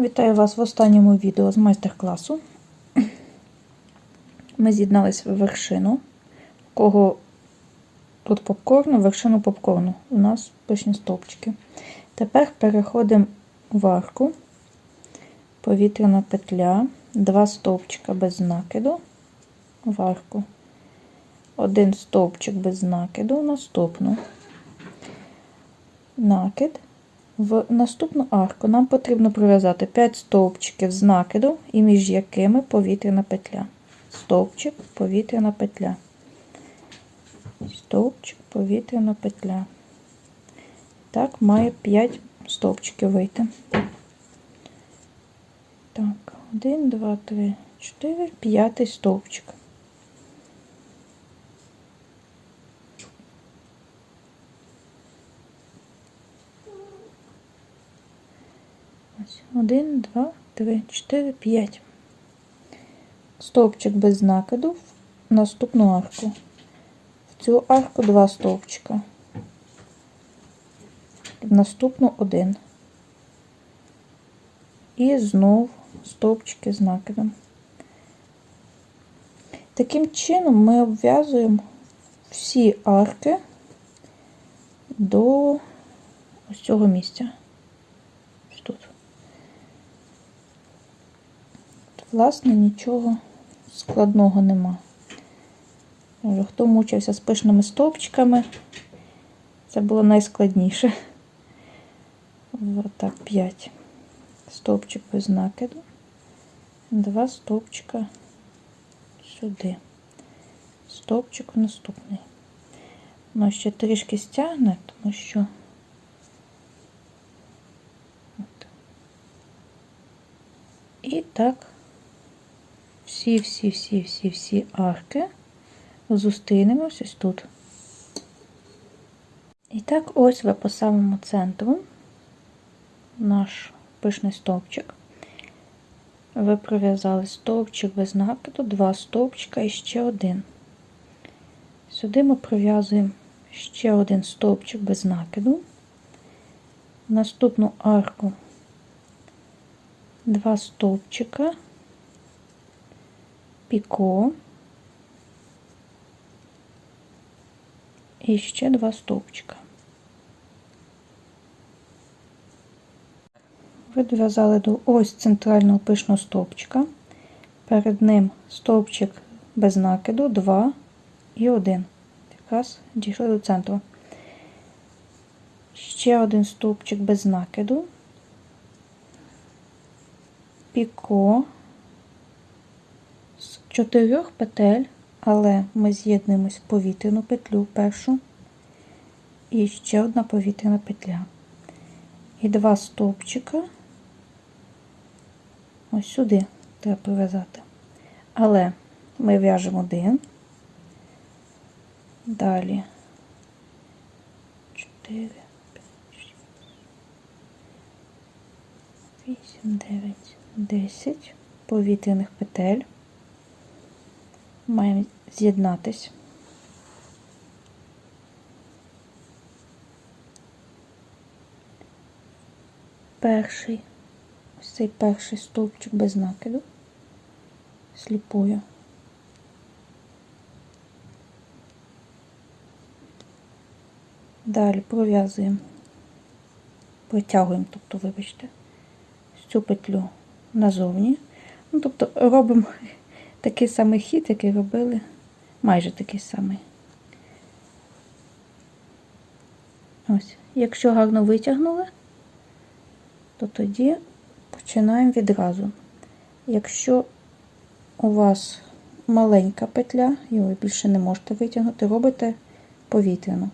Вітаю вас в останньому відео з майстер-класу. Ми з'єдналися в вершину. У кого тут попкорн, вершину попкорну. У нас пишні стовпчики. Тепер переходимо в арку, повітряна петля, два стовпчика без накиду в арку, один стовпчик без накиду в наступну. Накид. В наступну арку нам потрібно пров'язати 5 стовпчиків з накиду і між якими повітряна петля. Стовпчик, повітряна петля. Стовпчик, повітряна петля. Так, має 5 стовпчиків вийти. Так, 1, 2, 3, 4, 5 стовпчик. Ось, Один, два, три, чотири, п'ять. Стовпчик без накиду в наступну арку. В цю арку два стовпчика. В наступну один. І знов стовпчики з накидом. Таким чином ми обв'язуємо всі арки до ось цього місця. Ось тут. Власне, нічого складного нема. Хто мучився з пишними стовпчиками, це було найскладніше. Отак, 5 стовпчик без накиду, два стовпчика сюди, стовпчик наступний. Воно ще трішки стягне, тому що і так всі-всі-всі-всі-всі арки зустрінемось ось тут. І так ось ви по самому центру наш пишний стовпчик. Ви пров'язали стовпчик без накиду, два стовпчика і ще один. Сюди ми пров'язуємо ще один стовпчик без накиду. Наступну арку два стовпчика, піко і ще два стовпчика. Ви дов'язали до ось центрального пишного стовпчика. Перед ним стовпчик без накиду, 2 і 1. Якраз дійшли до центру. Ще один стовпчик без накиду, піко з чотирьох петель, але ми з'єднуємось в повітряну петлю першу і ще одна повітряна петля. І два стовпчика ось сюди треба прив'язати. Але ми в'яжемо один, далі 4, 5, 6, 8, 9, 10 повітряних петель. Маємо з'єднатись. Перший, ось цей перший стовпчик без накиду, сліпою. Далі пров'язуємо, протягуємо, тобто, вибачте, цю петлю назовні. Ну, тобто робимо такий самий хід, який робили, майже такий самий. Ось, якщо гарно витягнули, то тоді починаємо відразу. Якщо у вас маленька петля, і ви більше не можете витягнути, робите повітряну.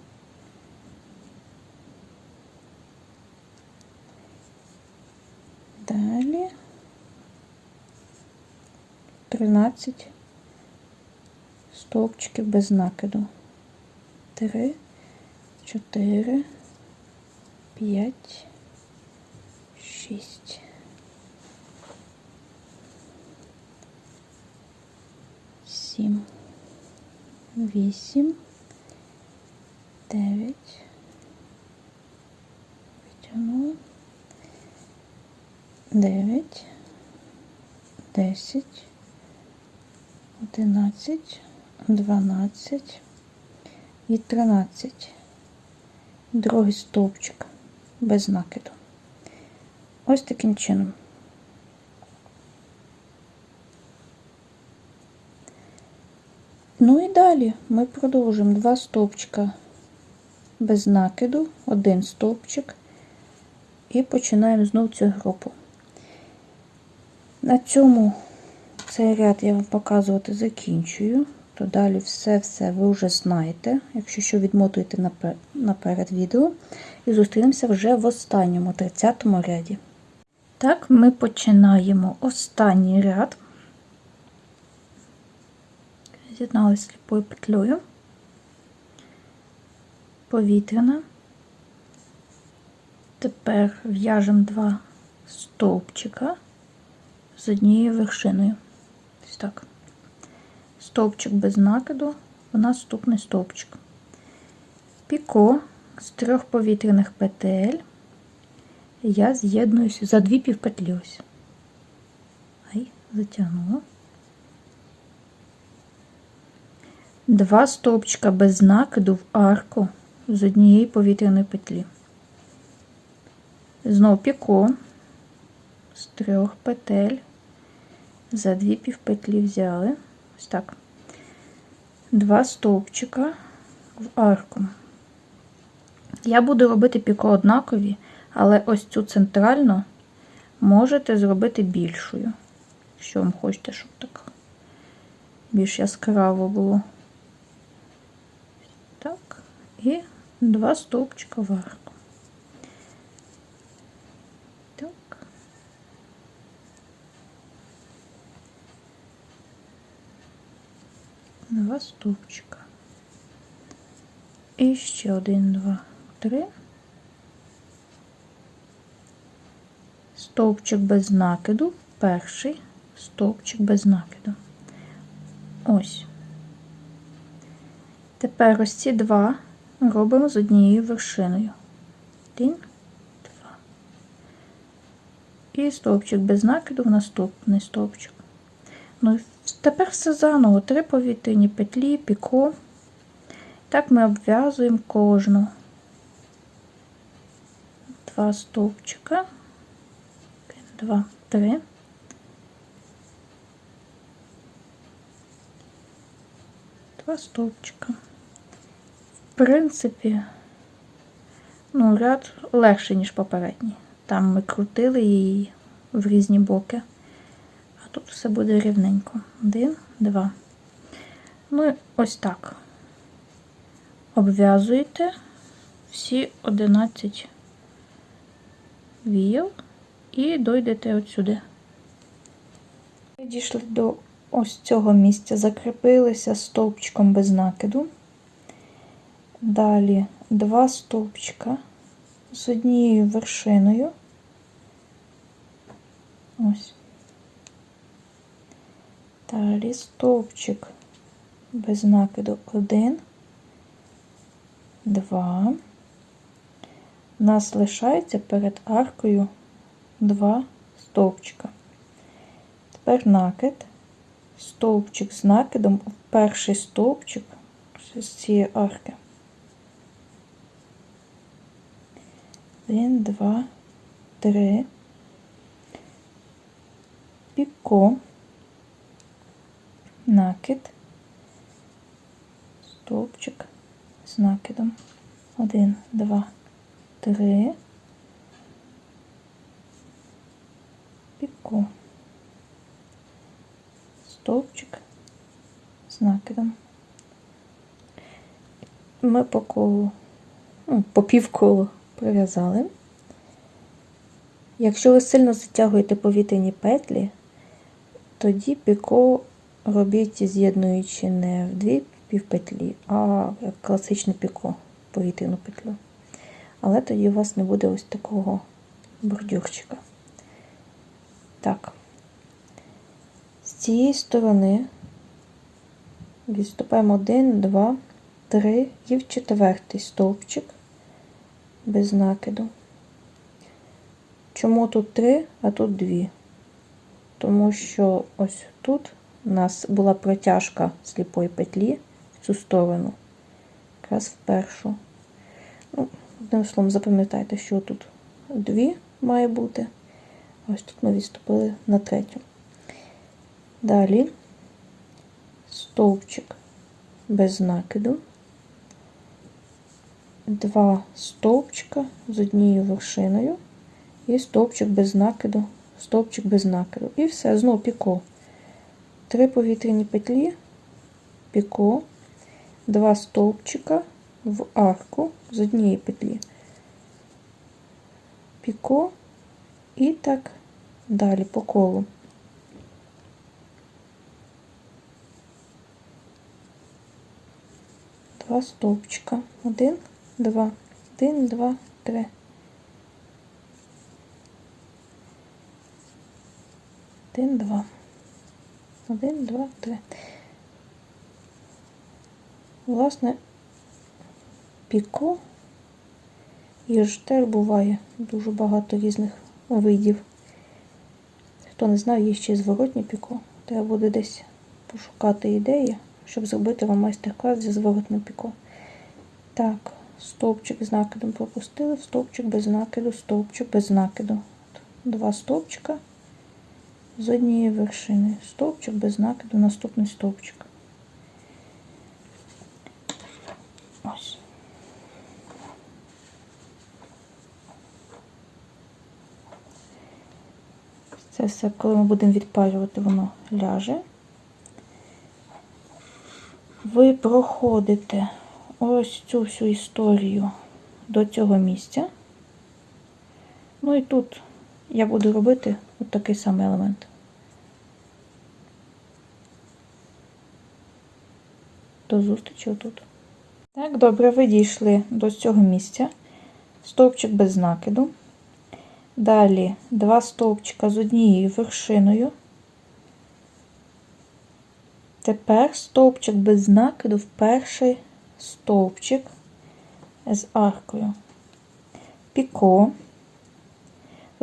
Далі 13 стовпчиків без накиду. 3, 4, 5, 6. Сім, вісім, дев'ять, витягнула, 9, 10, 11, 12 і 13. Другий стовпчик без накиду. Ось таким чином. Ну і далі ми продовжимо два стовпчика без накиду, один стовпчик, і починаємо знову цю групу. На цьому цей ряд я вам показувати закінчую, то далі все-все ви вже знаєте, якщо що відмотуєте наперед відео. І зустрінемося вже в останньому 30 ряді. Так, ми починаємо останній ряд. З'єднали сліпою петлею. Повітряна. Тепер в'яжемо два стовпчика з однією вершиною. Ось так. Стовпчик без накиду, в наступний стовпчик. Піко з трьох повітряних петель я з'єднуюся за дві півпетлі ось. Ай, затягнула. Два стовпчика без накиду в арку з однієї повітряної петлі. Знову піко з трьох петель. За дві півпетлі взяли. Ось так. Два стовпчика в арку. Я буду робити піко однакові, але ось цю центральну можете зробити більшою. Якщо вам хочете, щоб так більш яскраво було. Так, і два стовпчика в арку. Так. Два стовпчика. І ще один, два, три. Стовпчик без накиду, перший стовпчик без накиду. Ось. Тепер ось ці два робимо з однією вершиною. Один, два. І стовпчик без накиду в наступний стовпчик. Ну, тепер все заново. Три повітряні петлі, піко. Так ми обв'язуємо кожну. Два стовпчика. Два, три. Два стовпчика. В принципі, ну, ряд легший, ніж попередній. Там ми крутили її в різні боки. Тут все буде рівненько. Один, два. Ну і ось так. Обв'язуєте всі 11 віял і дойдете от сюди. Дійшли до ось цього місця, закріпилися стовпчиком без накиду. Далі два стовпчика з однією вершиною. Ось. Далі стовпчик без накиду один, два. У нас лишається перед аркою два стовпчика. Тепер накид, стовпчик з накидом в перший стовпчик з цієї арки. Один, два, три. Піко, накид, стовпчик з накидом. Один, два, три. Піко. Стовпчик з накидом. Ми по колу, ну, по півколу прив'язали. Якщо ви сильно затягуєте повітряні петлі, тоді піко робіть, з'єднуючи не в дві півпетлі, а як класичне піко повітряну петлю. Але тоді у вас не буде ось такого бордюрчика. Так, з цієї сторони відступаємо 1, 2, 3 і в четвертий стовпчик без накиду. Чому тут три, а тут дві? Тому що ось тут у нас була протяжка сліпої петлі в цю сторону, якраз в першу. Ну, Одним словом, запам'ятайте, що тут дві має бути. Ось тут ми відступили на третю. Далі стовпчик без накиду, два стовпчика з однією вершиною і стовпчик без накиду, стовпчик без накиду. І все, знову піко. Три повітряні петлі, піко, два стовпчика в арку з однієї петлі. Піко і так далі по колу. Два стовпчика. Один, два, один, два, три. Один, два. Один, два, три. Власне, піко і ж теж буває дуже багато різних видів. Хто не знав, є ще й зворотнє піко. Треба буде десь пошукати ідеї, щоб зробити вам майстер-клас зі зворотним піко. Так, стовпчик з накидом пропустили, стовпчик без накиду, стовпчик без накиду. Два стовпчика з однієї вершини. Стовпчик без накиду, наступний стовпчик. Ось. Це все, коли ми будемо відпалювати, воно ляже. Ви проходите ось цю всю історію до цього місця. Ну і тут я буду робити от такий самий елемент. До зустрічі отут. Так, добре, ви дійшли до цього місця. Стовпчик без накиду. Далі два стовпчика з однією вершиною. Тепер стовпчик без накиду в перший стовпчик з аркою. Піко.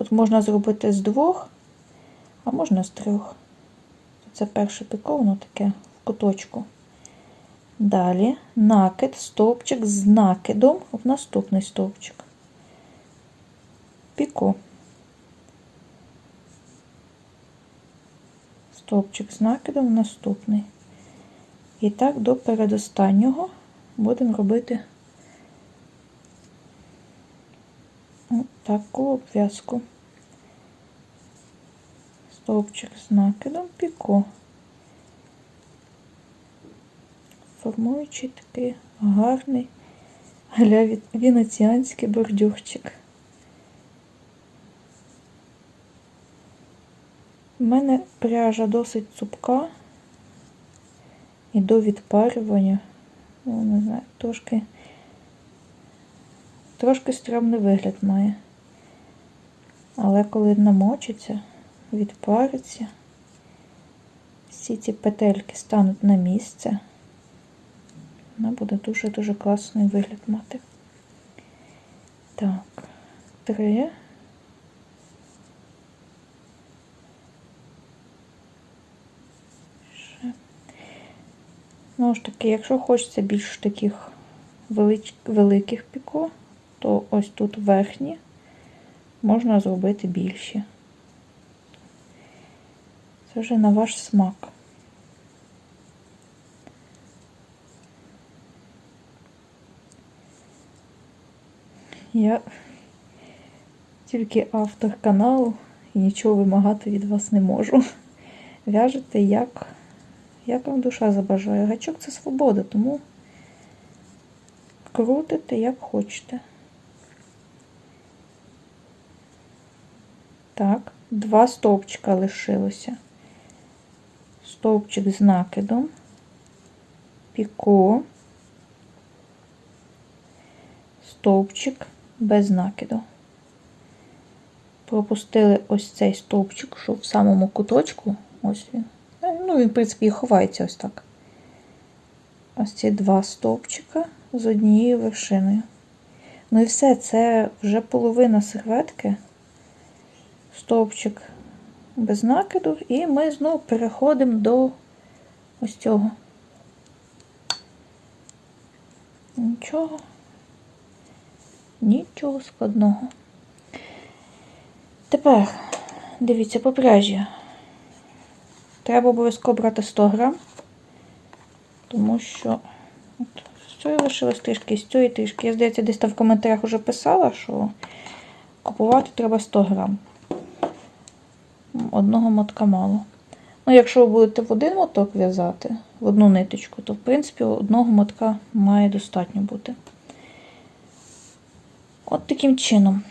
Тут можна зробити з двох, а можна з трьох. Це перше піко, воно таке в куточку. Далі накид, стовпчик з накидом в наступний стовпчик. Піко. Стовпчик з накидом в наступний. І так до передостаннього будемо робити таку обв'язку. Стовпчик з накидом піко. формуючи такий гарний гля венеціанський бордюрчик. У мене пряжа досить цупка і до відпарювання, ну, не знаю, трошки трошки стрімний вигляд має. Але коли намочиться, відпариться, всі ці петельки стануть на місце вона буде дуже-дуже класний вигляд мати. Так, три. Ще. Ну ж таки, якщо хочеться більш таких великих піко, то ось тут верхні можна зробити більші. Це вже на ваш смак. Я тільки автор каналу і нічого вимагати від вас не можу. В'яжете, як, як вам душа забажає. Гачок це свобода, тому крутите, як хочете. Так, два стовпчика лишилося. Стовпчик з накидом, піко, стовпчик без накиду. Пропустили ось цей стовпчик, що в самому куточку, ось він. Ну, він, в принципі, і ховається ось так. Ось ці два стовпчика з однією вершиною. Ну і все, це вже половина серветки. Стовпчик без накиду, і ми знову переходимо до ось цього. Нічого. Нічого складного. Тепер, дивіться, по пряжі. Треба обов'язково брати 100 грам, тому що от, з цієї лишилось трішки, з цієї трішки. Я, здається, десь там в коментарях вже писала, що купувати треба 100 грам. Одного мотка мало. Ну, якщо ви будете в один моток в'язати, в одну ниточку, то в принципі одного мотка має достатньо бути. От таким чином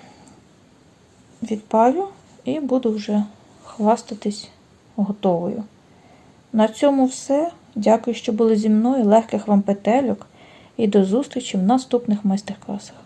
відпарю і буду вже хвастатись готовою. На цьому все. Дякую, що були зі мною. Легких вам петельок і до зустрічі в наступних майстер-класах.